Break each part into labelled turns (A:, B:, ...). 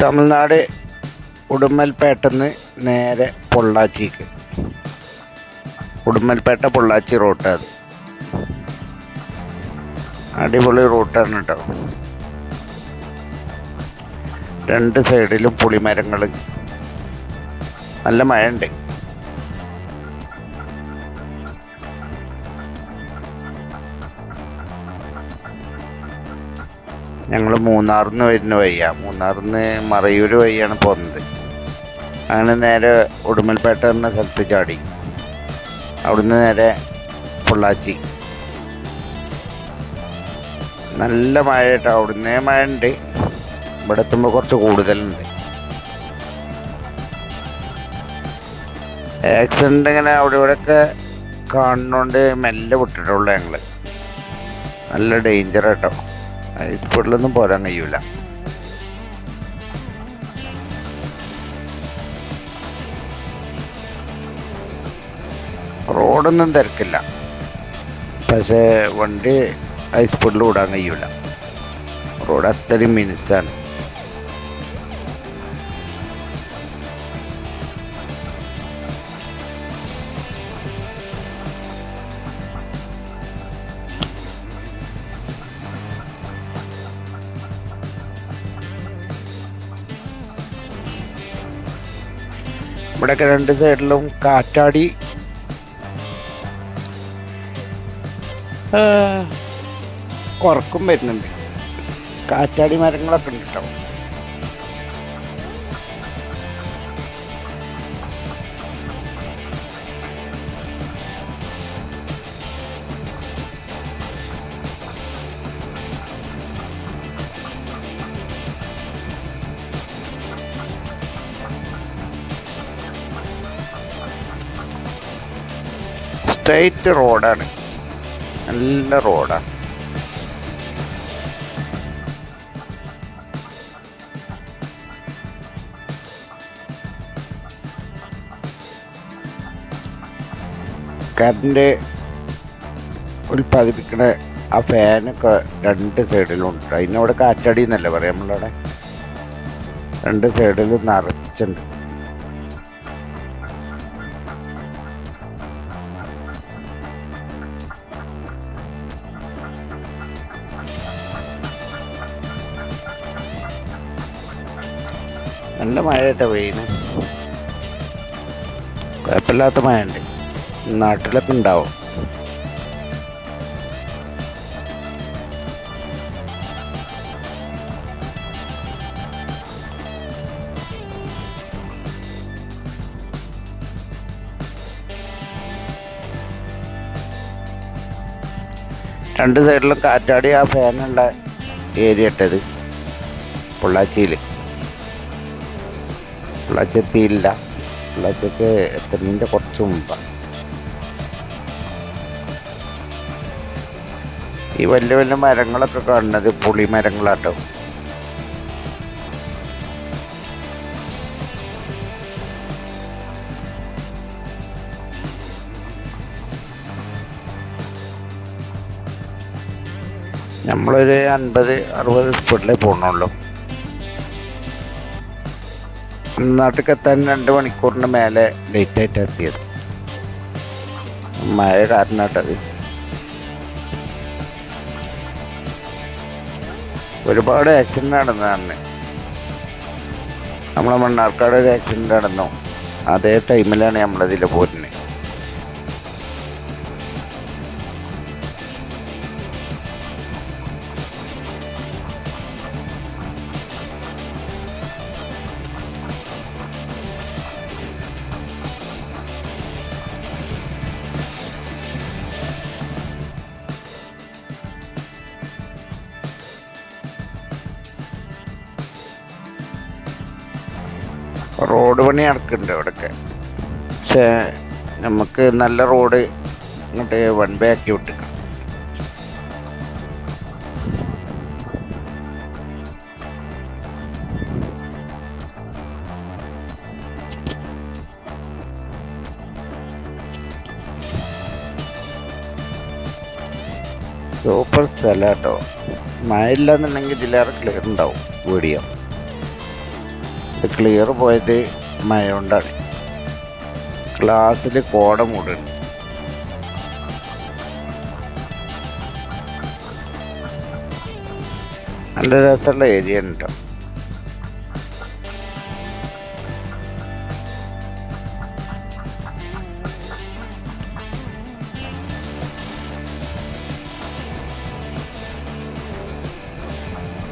A: തമിഴ്നാട് ഉടുമ്പൽപേട്ടെന്ന് നേരെ പൊള്ളാച്ചിക്ക്. ഉടുമ്പൽപേട്ട പൊള്ളാച്ചി റൂട്ട് അത്. അടിപൊളി റൂട്ടാണ് കേട്ടോ രണ്ട് സൈഡിലും പുളിമരങ്ങൾ നല്ല മഴയുണ്ട്. ഞങ്ങൾ മൂന്നാറിൽ നിന്ന് വരുന്ന വഴിയാണ് മൂന്നാറിൽ നിന്ന് മറയൂർ വഴിയാണ് പോകുന്നത് അങ്ങനെ നേരെ ഉടുമൽപേട്ട എന്ന സ്ഥലത്ത് ചാടി. അവിടുന്ന് നേരെ പൊള്ളാച്ചി. നല്ല മഴ കേട്ടോ അവിടുന്ന് മഴ ഉണ്ട് ഇവിടെ എത്തുമ്പോൾ കുറച്ച് കൂടുതലുണ്ട്. ആക്സിഡന്റ് ഇങ്ങനെ അവിടെ ഇവിടെയൊക്കെ കാണുന്നോണ്ട് മെല്ലെ വിട്ടിട്ടുള്ളൂ ഞങ്ങൾ നല്ല ഡേഞ്ചർ കേട്ടോ സ്പീഡിലൊന്നും പോരാൻ കഴിയൂല. റോഡൊന്നും തിരക്കില്ല. പക്ഷേ വണ്ടി ഹൈ സ്പീഡിൽ കഴിയൂല. റോഡ് അത്രയും മിനിസാണ്. ഇവിടെയൊക്കെ രണ്ട് സൈഡിലും കാറ്റാടി. കുറക്കും വരുന്നുണ്ട്. കാറ്റാടി മരങ്ങളൊക്കെ ഉണ്ട് കേട്ടോ സ്ട്രെയിറ്റ് റോഡാണ് നല്ല റോഡാണ് കറണ്ട് ഉൽപ്പാദിപ്പിക്കുന്ന ആ ഫാനൊക്കെ രണ്ട് സൈഡിലുണ്ട് അതിനവിടെ കാറ്റടി എന്നല്ലേ പറയാം നമ്മളവിടെ രണ്ട് സൈഡിലും നിറച്ചുണ്ട്. നല്ല മഴയായിട്ടാ പെയ്യുന്നത് കുഴപ്പമില്ലാത്ത മഴ ഉണ്ട് നാട്ടിലൊക്കെ ഉണ്ടാവും. രണ്ട് സൈഡിലും കാറ്റാടി ആ ഫാനുള്ള ഏരിയ ഇട്ടത്. പൊള്ളാച്ചിയിൽ ഇല്ല പ്ലജക്ക് എത്തുന്നതിന്റെ കുറച്ച് മുമ്പാണ് ഈ വലിയ വലിയ മരങ്ങളൊക്കെ കാണുന്നത് പുളി മരങ്ങളാട്ടോ. നമ്മളൊരു അൻപത് അറുപത് സ്പീഡിലേ പോകണുള്ളൂ നാട്ടിലേക്ക് എത്താൻ രണ്ട് മണിക്കൂറിന് മേലെ ലേറ്റ് ആയിട്ട് എത്തിയത്. മഴ കാരണമായിട്ടത് ഒരുപാട് ആക്സിഡന്റ് നടന്നു അന്ന്. നമ്മളെ മണ്ണാർക്കാട് ഒരു ആക്സിഡന്റ് നടന്നു. അതേ ടൈമിലാണ് നമ്മളതിൽ പോരുന്നത്. റോഡ് പണി നടക്കുന്നുണ്ട് അവിടെയൊക്കെ പക്ഷേ നമുക്ക് നല്ല റോഡ് ഇങ്ങോട്ട് വൺ വേ ആക്കി വിട്ടിക്കണം സൂപ്പർ സ്ഥലം കേട്ടോ. മഴ ഇല്ലാന്നുണ്ടെങ്കിൽ ഇതിലേറെ ക്ലിയർ ഉണ്ടാവും. വീഡിയോ. ക്ലിയർ പോയത് മഴ കൊണ്ടാണ് ക്ലാസ്സിൽ കോട മൂടുന്നു നല്ല രസമുള്ള ഏരിയ ഉണ്ട്.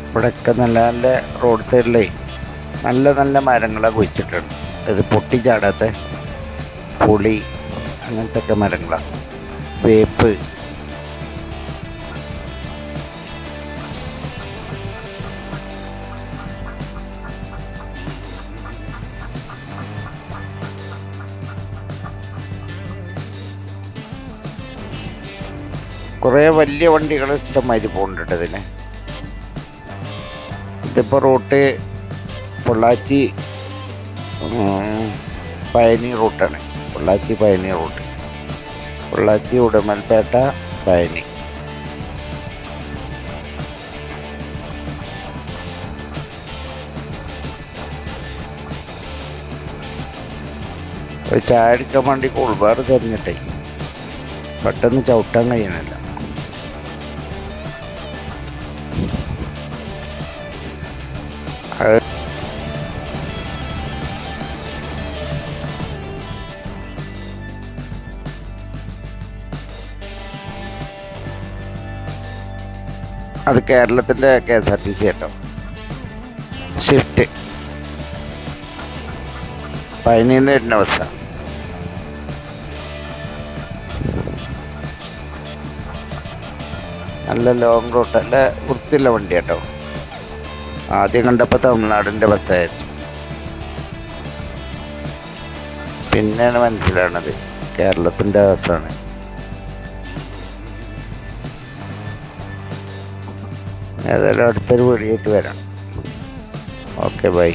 A: ഇവിടെയൊക്കെ നല്ല നല്ല റോഡ് സൈഡിലേ നല്ല നല്ല മരങ്ങളെ കുഴിച്ചിട്ടുണ്ട് ഇത് പൊട്ടിച്ചാടാത്ത പുളി അങ്ങനത്തെ ഒക്കെ മരങ്ങളാണ് വേപ്പ്. കുറേ വലിയ വണ്ടികൾ ഇഷ്ടമായിട്ട് പോകുന്നുണ്ട് ഇതിന്. ഇതിപ്പോൾ റൂട്ട് പൊള്ളാച്ചി പഴനി റൂട്ടാണ്. പൊള്ളാച്ചി പഴനി റൂട്ട്. പൊള്ളാച്ചി ഉടമൽപേട്ട പഴനി ഒരു ചായ അടിക്കാൻ വേണ്ടി കൂൾബാർ തിരഞ്ഞിട്ടേ. പെട്ടെന്ന് ചവിട്ടാൻ കഴിയണില്ല അത് കേരളത്തിന്റെ K S R T C കേട്ടോ. ഷിഫ്റ്റ് പഴനിന്ന് വരുന്ന ബസ്സാണ് നല്ല ലോങ് റൂട്ട് നല്ല വൃത്തിയുള്ള വണ്ടി കേട്ടോ. ആദ്യം കണ്ടപ്പോൾ തമിഴ്നാടിന്റെ ബസ്സായിരുന്നു പിന്നെയാണ് മനസ്സിലാണത് കേരളത്തിന്റെ ബസ്സാണ് ഏതായാലും അടുത്തൊരു വീഡിയോ വരാം. Okay bye.